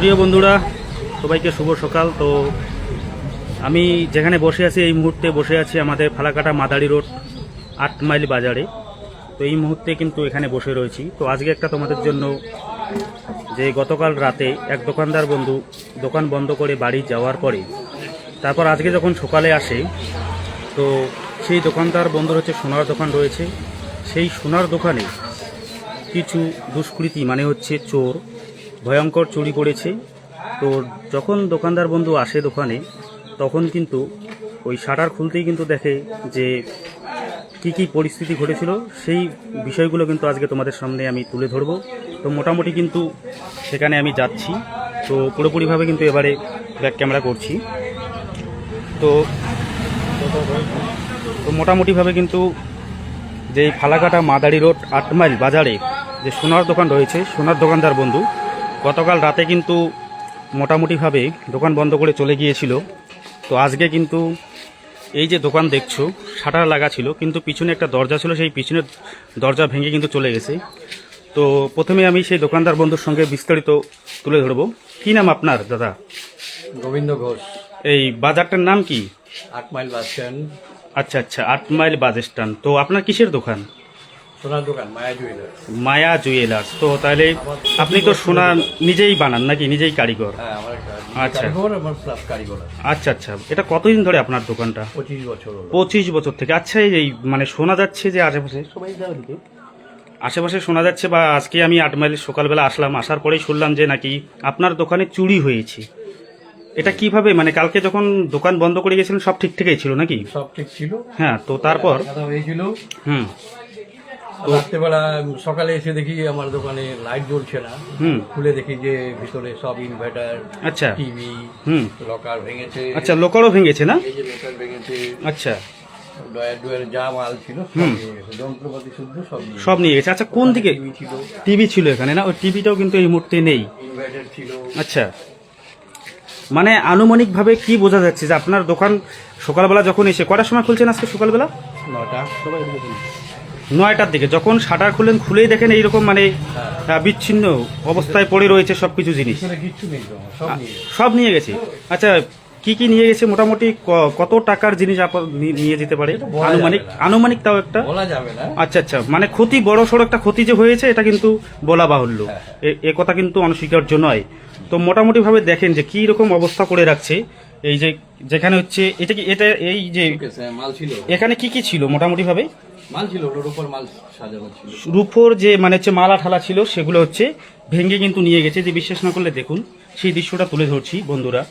প্রিয় বন্ধুরা, সবাইকে শুভ সকাল। তো আমি যেখানে বসে আছি, এই মুহূর্তে বসে আছি আমাদের ফালাকাটা মাদারি রোড, আট মাইল বাজারে। তো এই মুহূর্তে কিন্তু এখানে বসে রয়েছি। তো আজকে একটা তোমাদের জন্য যে গতকাল রাতে এক দোকানদার বন্ধু দোকান বন্ধ করে বাড়ি যাওয়ার পরে, তারপর আজকে যখন সকালে আসে, তো সেই দোকানদার বন্ধুর হচ্ছে সোনার দোকান রয়েছে। সেই সোনার দোকানে কিছু দুষ্কৃতী মানে হচ্ছে চোর ভয়ঙ্কর চুরি করেছে। তো যখন দোকানদার বন্ধু আসে দোকানে, তখন কিন্তু ওই শাটার খুলতেই কিন্তু দেখে যে কি কি পরিস্থিতি ঘটেছিল। সেই বিষয়গুলো কিন্তু আজকে তোমাদের সামনে আমি তুলে ধরবো। তো মোটামুটি কিন্তু সেখানে আমি যাচ্ছি। তো পুরোপুরিভাবে কিন্তু এবারে ব্যাক ক্যামেরা করছি। তো তো মোটামুটিভাবে কিন্তু যে ফালাকাটা মাদারি রোড আট মাইল বাজারে যে সোনার দোকান রয়েছে, সোনার দোকানদার বন্ধু গতকাল রাতে কিন্তু মোটামুটিভাবে দোকান বন্ধ করে চলে গিয়েছিল। তো আজকে কিন্তু এই যে দোকান দেখছ শাটার লাগা ছিল কিন্তু পিছনে একটা দরজা ছিল সেই পিছনের দরজা ভেঙে কিন্তু চলে গেছে। তো প্রথমে আমি সেই দোকানদার বন্ধুর সঙ্গে বিস্তারিত তুলে ধরবো। কি নাম আপনার দাদা? গোবিন্দ ঘোষ। এই বাজারটার নাম কি? আট মাইল বাস স্ট্যান্ড। আচ্ছা আচ্ছা আট মাইল বাস স্ট্যান্ড। তো আপনার কিসের দোকান? সোনার দোকান মায়া জুয়েলার্স। মায়া জুয়েলার্স তো তাহলে আপনি তো সোনা নিজেই বানান নাকি? নিজেই কারিগর? হ্যাঁ আচ্ছা। আচ্ছা আচ্ছা। এটা কতদিন ধরে আপনার দোকানটা? পঁচিশ বছর পঁচিশ বছর থেকে। আচ্ছা এই মানে শোনা যাচ্ছে যে আশেপাশে সবাই আশেপাশে শোনা যাচ্ছে বা আজকে আমি আট মাইল সকালবেলা আসলাম আসার পরেই শুনলাম যে নাকি আপনার দোকানে চুরি হয়েছে। এটা কীভাবে? মানে কালকে যখন দোকান বন্ধ করে গেছিলেন সব ঠিক ঠিকই ছিল নাকি? সব ঠিক ছিল। হ্যাঁ তো তারপর? হয়েছিল হুম। রাত্রেবেলা সকালে এসে দেখি আমার দোকানে লাইট জ্বলছে না। খুলে দেখি যে ভিতরে সব ইনভার্টার আচ্ছা। টিভি হুম। লকার ভেঙেছে। আচ্ছা লোকালও ভেঙেছে না? এই যে লকার ভেঙেছে। আচ্ছা। ডয়ার ডয়ার যা মাল ছিল সব নিয়ে গেছে। যন্ত্রপাতি শুদ্ধ সব সব নিয়ে গেছে। আচ্ছা কোন দিকে? টিভি ছিল। টিভি ছিল এখানে না? ওই টিভিটাও কিন্তু এই মুহূর্তে নেই। ইনভার্টার ছিল। আচ্ছা। মানে আনুমানিকভাবে কি বোঝা যাচ্ছে যে আপনার দোকান সকালবেলা যখন এসে কটার সময় খুলছেন আজকে সকালবেলা? নটা। নয়টার দিকে যখন শাটার খুলেন খুলেই দেখেন এইরকম মানে বিচ্ছিন্ন অবস্থায় পড়ে রয়েছে সব কিছু জিনিস সব নিয়ে গেছে। আচ্ছা কি কি নিয়ে গেছে? মোটামুটি কত টাকার জিনিস নিয়ে যেতে পারে? আনুমানিক আনুমানিক তাও একটা? আচ্ছা আচ্ছা মানে ক্ষতি বড় সড়ো একটা ক্ষতি যে হয়েছে এটা কিন্তু বলা বাহুল্য। হ্যাঁ, এ- এ কথা কিন্তু অনস্বীকার্য নয়। তো মোটামুটি ভাবে দেখেন যে কি রকম অবস্থা করে রাখছে। এই যে যেখানে হচ্ছে এটা কি এটা এই যে মাল ছিল। এখানে কি কি ছিল মোটামুটি ভাবে মাল ছিল ওটার উপর মাল সাজানো ছিল। রুফোর যে মানে হচ্ছে মালা ঠালা ছিল সেগুলো হচ্ছে ভেঙে কিন্তু নিয়ে গেছে। যে বিশ্বাস না করলে দেখুন সেই দৃশ্যটা তুলে ধরছি বন্ধুরা।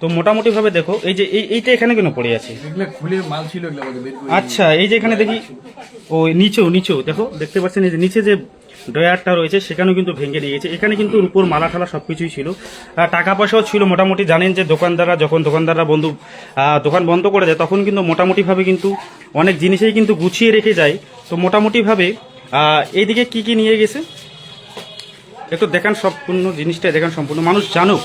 তো মোটামুটি ভাবে দেখো এই যে এই এইটা এখানে কেন পড়ে আছে? আচ্ছা এই যে এখানে দেখি ও নিচেও নিচেও দেখো দেখতে পাচ্ছেন এই যে নিচে যে ড্রয়ারটা রয়েছে সেখানেও কিন্তু ভেঙে নিয়ে গেছে। এখানে কিন্তু উপর মালা ঠালা সব কিছুই ছিল টাকা পয়সাও ছিল। মোটামুটি জানেন যে দোকানদাররা যখন দোকানদাররা বন্ধু দোকান বন্ধ করে দেয় তখন কিন্তু মোটামুটিভাবে কিন্তু অনেক জিনিসেই কিন্তু গুছিয়ে রেখে যায়। তো মোটামুটিভাবে এইদিকে কি কি নিয়ে গেছে? একটু দেখান সম্পূর্ণ জিনিসটা দেখান সম্পূর্ণ। মানুষ জানুক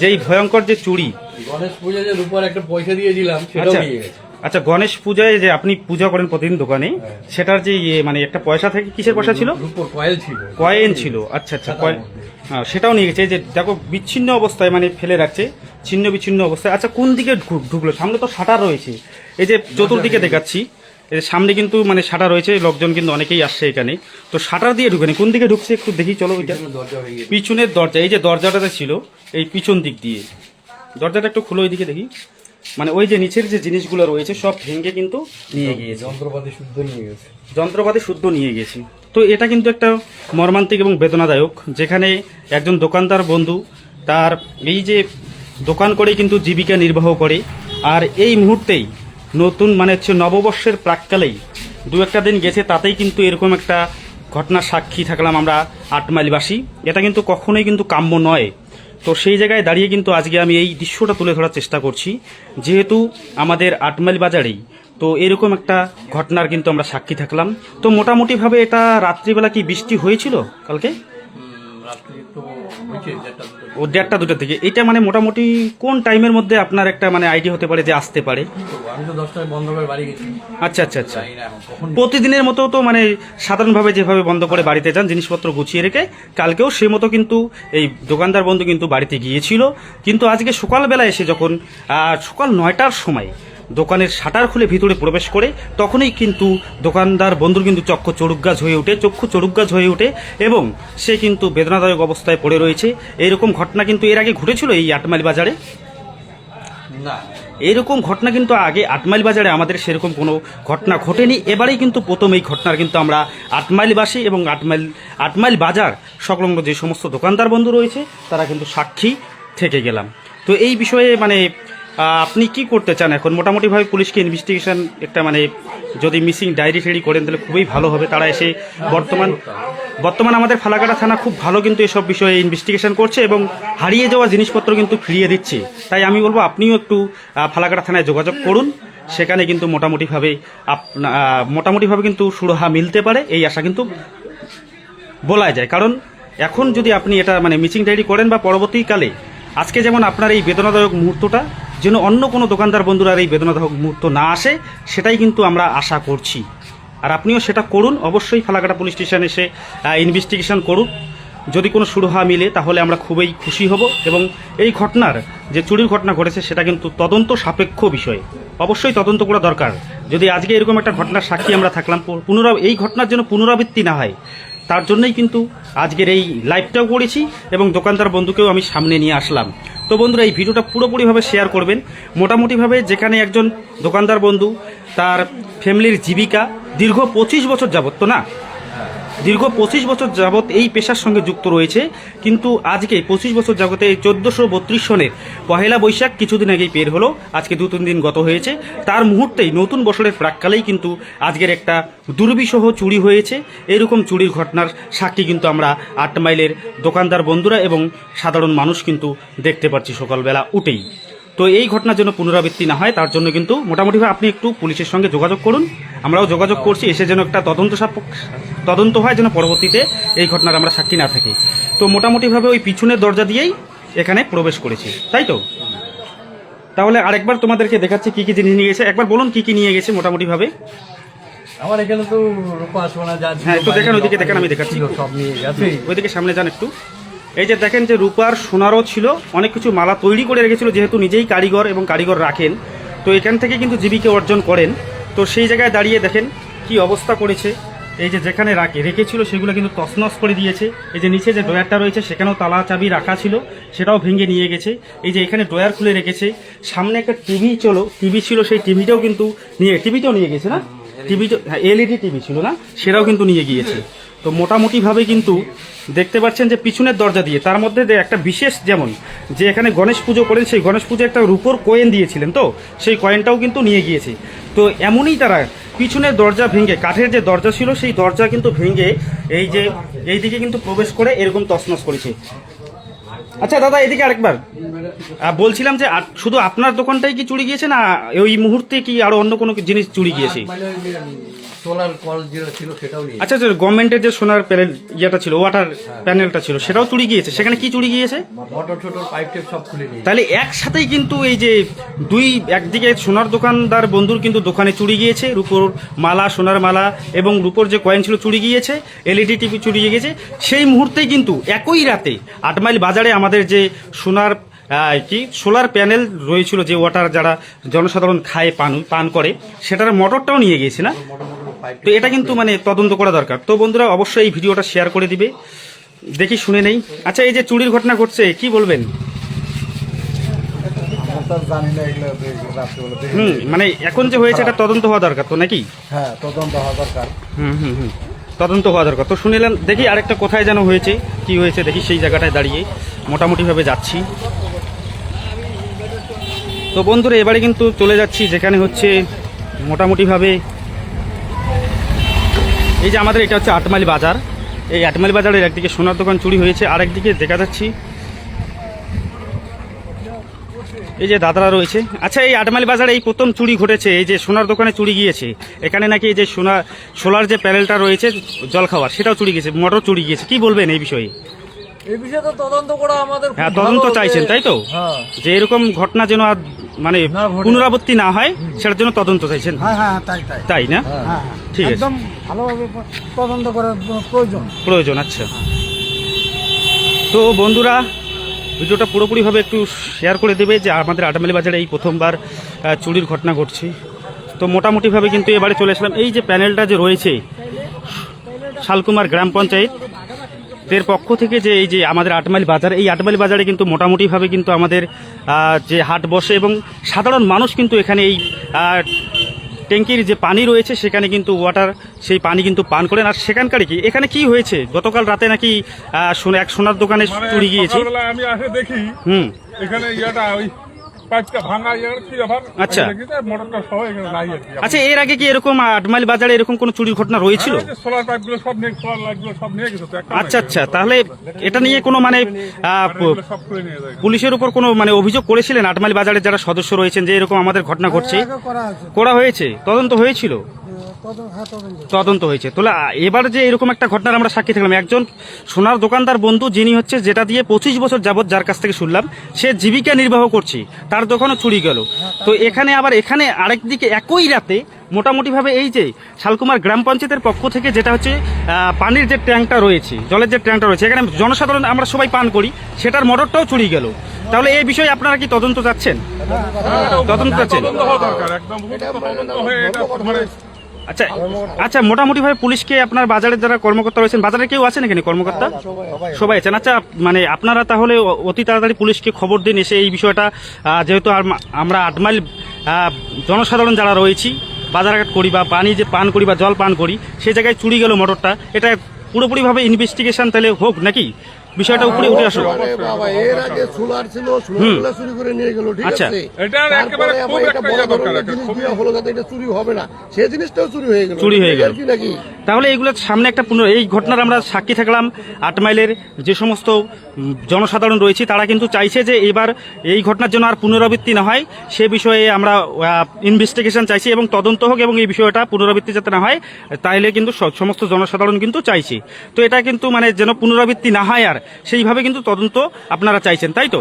যে এই ভয়ঙ্কর যে চুরি গণেশ পূজা যে উপর একটা পয়সা দিয়েছিলাম সেটাও আচ্ছা। নিয়ে গেছে। আচ্ছা গণেশ পূজায় যে আপনি পূজা করেন প্রতিদিন দোকানে হ্যাঁ। সেটার যে ইয়ে মানে একটা পয়সা থেকে কিসের পয়সা ছিল? কয়েল ছিল। কয়েন ছিল। আচ্ছা আচ্ছা কয়েন। হ্যাঁ সেটাও নিয়ে গেছে। যে দেখো বিচ্ছিন্ন অবস্থায় মানে ফেলে রাখছে ছিন্ন বিচ্ছিন্ন অবস্থায়। আচ্ছা কোন দিকে ঢুকলো? সামনে তো শাটার রয়েছে। এই যে চতুর্দিকে দেখাচ্ছি। এই যে সামনে কিন্তু মানে শাটার রয়েছে লোকজন কিন্তু অনেকেই আসছে এখানে। তো শাটার দিয়ে ঢুকেনি কোন দিকে ঢুকছে একটু দেখি চলো ওইটা। দরজা পিছনের দরজা এই যে দরজাটাতে ছিল এই পিছন দিক দিয়ে। দরজাটা একটু খুলো ওইদিকে দেখি। মানে ওই যে নিচের যে জিনিসগুলো রয়েছে সব ভেঙে কিন্তু নিয়ে গিয়েছে যন্ত্রপাতি শুদ্ধ নিয়ে গেছে। যন্ত্রপাতি শুদ্ধ নিয়ে গেছি তো এটা কিন্তু একটা মর্মান্তিক এবং বেদনাদায়ক যেখানে একজন দোকানদার বন্ধু তার এই যে দোকান করে কিন্তু জীবিকা নির্বাহ করে আর এই মুহূর্তেই নতুন মানে হচ্ছে নববর্ষের প্রাককালেই দু একটা দিন গেছে তাতেই কিন্তু এরকম একটা ঘটনার সাক্ষী থাকলাম আমরা আট মাইলবাসী এটা কিন্তু কখনোই কিন্তু কাম্য নয়। তো সেই জায়গায় দাঁড়িয়ে কিন্তু আজকে আমি এই দৃশ্যটা তুলে ধরার চেষ্টা করছি। যেহেতু আমাদের আটমাইল বাজারেই, তো এরকম একটা ঘটনার কিন্তু আমরা সাক্ষী থাকলাম। তো মোটামুটিভাবে এটা রাত্রিবেলা কি বৃষ্টি হয়েছিল কালকে? রাত্রি তো ও দেড়টা দুটোর থেকে। এটা মানে মোটামুটি কোন টাইমের মধ্যে আপনার একটা মানে আইডিয়া হতে পারে যে আসতে পারে? আমি তো দশটায় বন্ধ করে বাড়ি গেছি। আচ্ছা আচ্ছা আচ্ছা। প্রতিদিনের মতো তো মানে সাধারণভাবে যেভাবে বন্ধ করে বাড়িতে যান জিনিসপত্র গুছিয়ে রেখে কালকেও সে মতো কিন্তু এই দোকানদার বন্ধু কিন্তু বাড়িতে গিয়েছিল। কিন্তু আজকে সকালবেলা এসে যখন সকাল নয়টার সময় দোকানের শাটার খুলে ভিতরে প্রবেশ করে তখনই কিন্তু দোকানদার বন্ধুর কিন্তু চক্ষু চড়ুকগাছ হয়ে ওঠে চক্ষু চড়ুকগাছ হয়ে ওঠে এবং সে কিন্তু বেদনাদায়ক অবস্থায় পড়ে রয়েছে। এইরকম ঘটনা কিন্তু এর আগে ঘটেছিল এই আটমাইল বাজারে? না। এইরকম ঘটনা কিন্তু আগে আটমাইল বাজারে আমাদের সেরকম কোনো ঘটনা ঘটেনি। এবারেই কিন্তু প্রথম এই ঘটনার কিন্তু আমরা আটমাইলবাসী এবং আটমাইল আটমাইল বাজার সংলগ্ন যে সমস্ত দোকানদার বন্ধু রয়েছে তারা কিন্তু সাক্ষী থেকে গেলাম। তো এই বিষয়ে মানে আপনি কি করতে চান? এখন মোটামুটিভাবে পুলিশকে ইনভেস্টিগেশন একটা মানে যদি মিসিং ডায়েরি ফেরি করেন, তাহলে খুবই ভালো হবে। তারা এসে বর্তমান বর্তমান আমাদের ফালাকাটা থানা খুব ভালো কিন্তু এসব বিষয়ে ইনভেস্টিগেশন করছে এবং হারিয়ে যাওয়া জিনিসপত্র কিন্তু ফিরিয়ে দিচ্ছে। তাই আমি বলব, আপনিও একটু ফালাকাটা থানায় যোগাযোগ করুন। সেখানে কিন্তু মোটামুটিভাবে আপনা মোটামুটিভাবে কিন্তু সুরাহা মিলতে পারে। এই আশা কিন্তু বলা যায়। কারণ এখন যদি আপনি এটা মানে মিচিং ডায়েরি করেন বা পরবর্তীকালে, আজকে যেমন আপনার এই বেদনাদায়ক মুহূর্তটা যেন অন্য কোনো দোকানদার বন্ধুরা এই বেদনাদায়ক মুহূর্ত না আসে, সেটাই কিন্তু আমরা আশা করছি। আর আপনিও সেটা করুন, অবশ্যই ফালাকাটা পুলিশ স্টেশন এসে ইনভেস্টিগেশন করুন যদি কোনো সুরাহা মিলে, তাহলে আমরা খুবই খুশি হব এবং এই ঘটনার যে চুরির ঘটনা ঘটেছে, সেটা কিন্তু তদন্ত সাপেক্ষ বিষয়। অবশ্যই তদন্ত করা দরকার। যদি আজকে এরকম একটা ঘটনার সাক্ষী আমরা থাকলাম, পু- পুনরা এই ঘটনার জন্য পুনরাবৃত্তি না হয়, তার জন্যই কিন্তু আজকের এই লাইভটাও করেছি এবং দোকানদার বন্ধুকেও আমি সামনে নিয়ে আসলাম। তো বন্ধুরা, এই ভিডিওটা পুরোপুরিভাবে শেয়ার করবেন। মোটামুটিভাবে যেখানে একজন দোকানদার বন্ধু, তার ফ্যামিলির জীবিকা দীর্ঘ পঁচিশ বছর যাবত তো না? দীর্ঘ পঁচিশ বছর যাবৎ এই পেশার সঙ্গে যুক্ত রয়েছে। কিন্তু আজকে পঁচিশ বছর যাবতে চোদ্দশো বত্রিশ সনের পহেলা বৈশাখ কিছুদিন আগেই বের হলো। আজকে দু তিন দিন গত হয়েছে। তার মুহূর্তেই নতুন বছরের প্রাককালেই কিন্তু আজকের একটা দুর্বিষহ চুরি হয়েছে। এরকম চুরির ঘটনার সাক্ষী কিন্তু আমরা আট মাইলের দোকানদার বন্ধুরা এবং সাধারণ মানুষ কিন্তু দেখতে পাচ্ছি সকালবেলা উঠেই। তো এই ঘটনার জন্য পুনরাবৃত্তি না হয়, তার জন্য কিন্তু মোটামুটিভাবে আপনি একটু পুলিশের সঙ্গে যোগাযোগ করুন। আমরাও যোগাযোগ করছি এসে যেন একটা তদন্ত সাপেক্ষ তদন্ত হয় যেন পরবর্তীতে এই ঘটনার আমরা সাক্ষী না থাকি। তো মোটামুটিভাবে ওই পিছনের দরজা দিয়েই এখানে প্রবেশ করেছি তাই তো? তাহলে আরেকবার তোমাদেরকে দেখাচ্ছি কি কি জিনিস নিয়ে গেছে। একবার বলুন কি কি নিয়ে গেছে মোটামুটিভাবে। আমার এখানে তো রূপা সোনা যা হ্যাঁ, একটু দেখেন, ওইদিকে দেখেন, আমি দেখাচ্ছি। সব নিয়ে গেছে। ওইদিকে সামনে যান একটু। এই যে দেখেন যে রূপার সোনারও ছিল অনেক কিছু মালা তৈরি করে রেখেছিল যেহেতু নিজেই কারিগর এবং কারিগর রাখেন তো এখান থেকে কিন্তু জীবিকা অর্জন করেন। তো সেই জায়গায় দাঁড়িয়ে দেখেন কি অবস্থা করেছে। এই যে যেখানে রাখে রেখেছিল সেগুলো কিন্তু তসনস করে দিয়েছে। এই যে নিচে যে ড্রয়ারটা রয়েছে সেখানেও তালা চাবি রাখা ছিল সেটাও ভেঙে নিয়ে গেছে। এই যে এখানে ড্রয়ার খুলে রেখেছে। সামনে একটা টিভি চলো টিভি ছিল সেই টিভিটাও কিন্তু নিয়ে টিভিটাও নিয়ে গেছে না? টিভি হ্যাঁ এলইডি টিভি ছিল না? সেটাও কিন্তু নিয়ে গিয়েছে। তো মোটামুটিভাবে কিন্তু দেখতে পাচ্ছেন যে পিছনের দরজা দিয়ে, তার মধ্যে একটা বিশেষ যেমন, যে এখানে গণেশ পুজো করেন, সেই গণেশ পুজো একটা রূপোর কয়েন দিয়েছিলেন তো, সেই কয়েনটাও কিন্তু নিয়ে গিয়েছে। তো এমনই তারা পিছনের দরজা ভেঙে, কাঠের যে দরজা ছিল, সেই দরজা কিন্তু ভেঙে এই যে এই দিকে কিন্তু প্রবেশ করে এরকম তছনছ করেছে। আচ্ছা দাদা, এদিকে আরেকবার। বলছিলাম যে শুধু আপনার দোকানটাই কি চুরি গিয়েছে, না ওই মুহূর্তে কি আরও অন্য কোনো জিনিস চুরি গিয়েছে? সোলার কল যেটা ছিল সেটাও নিয়ে আচ্ছা আচ্ছা গভর্নমেন্টের যে সোনার প্যানেল ইয়েটা ছিল ওয়াটার প্যানেলটা ছিল সেটাও চুরি গিয়েছে? সেখানে কি চুরি গিয়েছে? মোটর ছোটর পাইপ টেপ সব খুলে নিয়ে তাহলে একসাথেই কিন্তু এই যে দুই একদিকে সোনার দোকানদার বন্ধুর কিন্তু দোকানে চুরি গিয়েছে রূপোর মালা সোনার মালা এবং রূপোর যে কয়েন ছিল চুরি গিয়েছে এলইডি টিভি চুরি গিয়েছে সেই মুহূর্তেই কিন্তু একই রাতে আট মাইল বাজারে আমাদের যে সোনার কি সোলার প্যানেল রয়েছিল যে ওয়াটার যারা জনসাধারণ খায় পান পান করে সেটার মোটরটাও নিয়ে গিয়েছে না? তো এটা কিন্তু মানে তদন্ত করা দরকার। তো বন্ধুরা অবশ্যই এই ভিডিওটা শেয়ার করে দিবে। দেখি শুনে নেই। আচ্ছা এই যে চুরির ঘটনা ঘটছে কি বলবেন? হুম মানে এখন যে হয়েছে এটা তদন্ত হওয়া দরকার তো নাকি? হ্যাঁ তদন্ত হওয়া দরকার। হুম হুম হুম। তদন্ত হওয়া দরকার। তো শুনিলেন দেখি আরেকটা কোথায় যেন হয়েছে কি হয়েছে দেখি সেই জায়গাটায় দাঁড়িয়ে মোটামুটিভাবে যাচ্ছি। তো বন্ধুরা এবারে কিন্তু চলে যাচ্ছি যেখানে হচ্ছে মোটামুটিভাবে এই যে আমাদের এটা হচ্ছে আটমালি বাজার। এই আটমালি বাজারের একদিকে সোনার দোকান চুরি হয়েছে আর একদিকে দেখা যাচ্ছি। এই যে দাদারা রয়েছে। আচ্ছা এই আটমালি বাজারে এই প্রথম চুরি ঘটেছে, এই যে সোনার দোকানে চুরি গিয়েছে। এখানে নাকি এই যে সোনা, সোলার যে প্যানেলটা রয়েছে, জল খাওয়ার, সেটাও চুরি গিয়েছে মোটর চুরি গিয়েছে। কি বলবেন এই বিষয়ে? এই বিষয়ে তো তদন্ত করা আমাদের হ্যাঁ তদন্ত চাইছেন তাই তো? হ্যাঁ। যে এরকম ঘটনা যেন আর মানে পুনরাবৃত্তি না হয় সেটার জন্য তদন্ত চাইছেন? হ্যাঁ হ্যাঁ তাই তাই। তাই না? হ্যাঁ। হ্যাঁ। ঠিক আছে। একদম ভালোভাবে তদন্ত করার প্রয়োজন। প্রয়োজন আচ্ছা। তো বন্ধুরা ভিডিওটা পুরোপুরিভাবে একটু শেয়ার করে দেবে যে আমাদের আটামালি বাজারে এই প্রথমবার চুরির ঘটনা ঘটছে। তো মোটামুটিভাবে কিন্তু এবারে চলে আসলাম। এই যে প্যানেলটা যে রয়েছে শালকুমার গ্রাম পঞ্চায়েত এর পক্ষ থেকে যে এই যে আমাদের আটমাইল বাজার এই আটমাইল বাজারে কিন্তু মোটামুটিভাবে কিন্তু আমাদের যে হাট বসে এবং সাধারণ মানুষ কিন্তু এখানে এই ট্যাঙ্কির যে পানি রয়েছে সেখানে কিন্তু ওয়াটার সেই পানি কিন্তু পান করেন। আর সেখানকার কি? এখানে কি হয়েছে? গতকাল রাতে নাকি এক সোনার দোকানে মানে চুরি গিয়েছে। আমি আসে দেখি হুম। এখানে ইয়েটা ওই পাইপটা ভাঙা ইয়ে আচ্ছা। আমি দেখি যে মোটরটা সহ এখানে নাই আচ্ছা এর আগে কি এরকম আটমাইল বাজারে এরকম কোনো চুরির ঘটনা রয়েছিল? সোলার পাইপগুলো সব নিয়ে সোলার লাইটগুলো সব নিয়ে গেছে আচ্ছা আচ্ছা তাহলে এটা নিয়ে কোনো মানে যায়। পুলিশের উপর কোনো মানে অভিযোগ করেছিলেন? আটমাইল বাজারের যারা সদস্য রয়েছেন যে এরকম আমাদের ঘটনা ঘটছে করা করা হয়েছে? তদন্ত হয়েছিল? তদন্ত হ্যাঁ তদন্ত হয়েছে। তাহলে এবার যে এরকম একটা ঘটনার আমরা সাক্ষী থাকলাম একজন সোনার দোকানদার বন্ধু যিনি হচ্ছে যেটা দিয়ে পঁচিশ বছর যাবত যার কাছ থেকে শুনলাম সে জীবিকা নির্বাহ করছে তার দোকানও চুরি গেল। তো এখানে আবার এখানে আরেক দিকে একই রাতে মোটামুটিভাবে এই যে শালকুমার গ্রাম পঞ্চায়েতের পক্ষ থেকে যেটা হচ্ছে পানির যে ট্যাঙ্কটা রয়েছে জলের যে ট্যাঙ্কটা রয়েছে এখানে জনসাধারণ আমরা সবাই পান করি সেটার মোটরটাও চুরি গেল। তাহলে এই বিষয়ে আপনারা কি তদন্ত চাচ্ছেন? তদন্ত চাচ্ছেন? হয়ে আচ্ছা আচ্ছা মোটামুটি ভাবে পুলিশকে আপনার বাজারের যারা কর্মকর্তা রয়েছেন বাজারে কেউ আছেন এখানে কর্মকর্তা? সবাই আছেন। আচ্ছা মানে আপনারা তাহলে অতি তাড়াতাড়ি পুলিশকে খবর দিন এসে এই বিষয়টা যেহেতু আম- আমরা আটমাইল জনসাধারণ যারা রয়েছি বাজারঘাট করি বা পানি যে পান করি বা জল পান করি সেই জায়গায় চুরি গেল মোটরটা এটা পুরোপুরিভাবে ইনভেস্টিগেশন তাহলে হোক নাকি? বিষয়টা উপরে উঠে আসুক। বাবা এর আগে সোলার ছিল সোলারগুলো চুরি করে নিয়ে গেল ঠিক আচ্ছা। আছে? এটার একেবারে খুব একটা বড় দরকার হলো যাতে এটা চুরি হবে না। সেই জিনিসটাও চুরি হয়ে গেল। চুরি হয়ে গেল। নাকি? তাহলে এইগুলো সামনে একটা পুনর এই ঘটনার আমরা সাক্ষী থাকলাম। আট মাইলের যে সমস্ত জনসাধারণ রয়েছে তারা কিন্তু চাইছে যে এবার এই ঘটনার জন্য আর পুনরাবৃত্তি না হয়। সে বিষয়ে আমরা ইনভেস্টিগেশন চাইছি এবং তদন্ত হোক এবং এই বিষয়টা পুনরাবৃত্তি যাতে না হয় তাহলে কিন্তু সমস্ত জনসাধারণ কিন্তু চাইছি। তো এটা কিন্তু মানে যেন পুনরাবৃত্তি না হয় আর। সেইভাবে কিন্তু তদন্ত আপনারা চাইছেন তাই তো?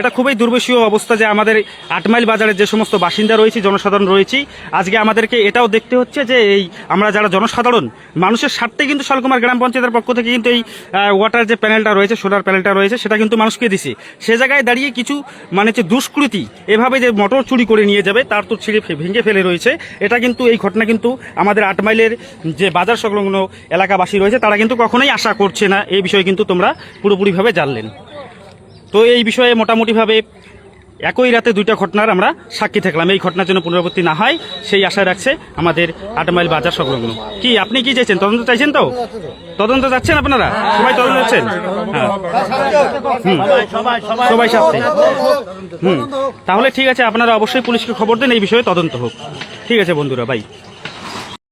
এটা খুবই দুর্বশীয় অবস্থা যে আমাদের আট মাইল বাজারের যে সমস্ত বাসিন্দা রয়েছে জনসাধারণ রয়েছে আজকে আমাদেরকে এটাও দেখতে হচ্ছে যে এই আমরা যারা জনসাধারণ মানুষের স্বার্থে কিন্তু শালকুমার গ্রাম পঞ্চায়েতের পক্ষ থেকে কিন্তু এই ওয়াটার যে প্যানেলটা রয়েছে সোলার প্যানেলটা রয়েছে সেটা কিন্তু মানুষকে দিছে। সে জায়গায় দাঁড়িয়ে কিছু মানে যে দুষ্কৃতি এভাবে যে মোটর চুরি করে নিয়ে যাবে তার তো ছিঁড়ে ভেঙে ফেলে রয়েছে। এটা কিন্তু এই ঘটনা কিন্তু আমাদের আট মাইলের যে বাজার সংলগ্ন এলাকাবাসী রয়েছে তারা কিন্তু কখনোই আশা করছে না এই বিষয়ে কিন্তু তোমরা পুরোপুরিভাবে জানলেন। তো এই বিষয়ে মোটামুটিভাবে একই রাতে দুইটা ঘটনার আমরা সাক্ষী থাকলাম। এই ঘটনার জন্য পুনরাবৃত্তি না হয়, সেই আশা রাখছে আমাদের আট মাইল বাজার সংলগ্ন। কি, আপনি কি চাইছেন তদন্ত চাইছেন তো? তদন্ত যাচ্ছেন আপনারা? সবাই তদন্ত যাচ্ছেন? হ্যাঁ। সবাই সাথে হুম। তাহলে ঠিক আছে, আপনারা অবশ্যই পুলিশকে খবর দেন, এই বিষয়ে তদন্ত হোক। ঠিক আছে বন্ধুরা, বাই।